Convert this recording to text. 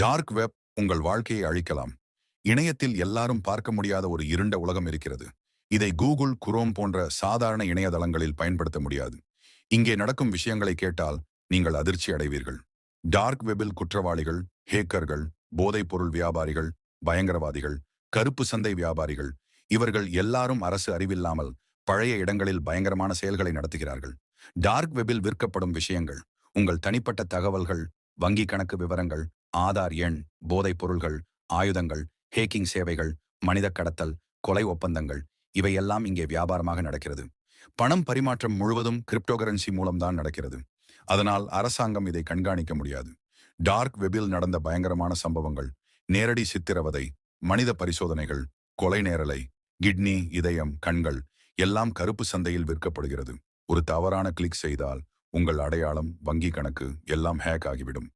Dark web உங்கள் வாழ்க்கையை அழிக்கலாம். இணையத்தில் எல்லாரும் பார்க்க முடியாத ஒரு இருண்ட உலகம் இருக்கிறது. இதை கூகுள் குரோம் போன்ற சாதாரண இணையதளங்களில் பயன்படுத்த முடியாது. இங்கே நடக்கும் விஷயங்களை கேட்டால் நீங்கள் அதிர்ச்சி அடைவீர்கள். டார்க் வெப்பில் குற்றவாளிகள் ஹேக்கர்கள் போதைப்பொருள் வியாபாரிகள் பயங்கரவாதிகள் கருப்பு சந்தை வியாபாரிகள் இவர்கள் எல்லாரும் அரசு அறிவில்லாமல் பழைய இடங்களில் பயங்கரமான செயல்களை நடத்துகிறார்கள். டார்க் வெப்பில் விற்கப்படும் விஷயங்கள் உங்கள் தனிப்பட்ட தகவல்கள் வங்கி கணக்கு விவரங்கள் ஆதார் எண் போதைப் பொருள்கள் ஆயுதங்கள் ஹேக்கிங் சேவைகள் மனித கடத்தல் கொலை ஒப்பந்தங்கள் இவையெல்லாம் இங்கே வியாபாரமாக நடக்கிறது. பணம் பரிமாற்றம் முழுவதும் கிரிப்டோகரன்சி மூலம்தான் நடக்கிறது. அதனால் அரசாங்கம் இதை கண்காணிக்க முடியாது. டார்க் வெபில் நடந்த பயங்கரமான சம்பவங்கள் நேரடி சித்திரவதை மனித பரிசோதனைகள் கொலை நேரலை கிட்னி இதயம் கண்கள் எல்லாம் கருப்பு சந்தையில் விற்கப்படுகிறது. ஒரு தவறான கிளிக் செய்தால் உங்கள் அடையாளம் வங்கி கணக்கு எல்லாம் ஹேக் ஆகிவிடும்.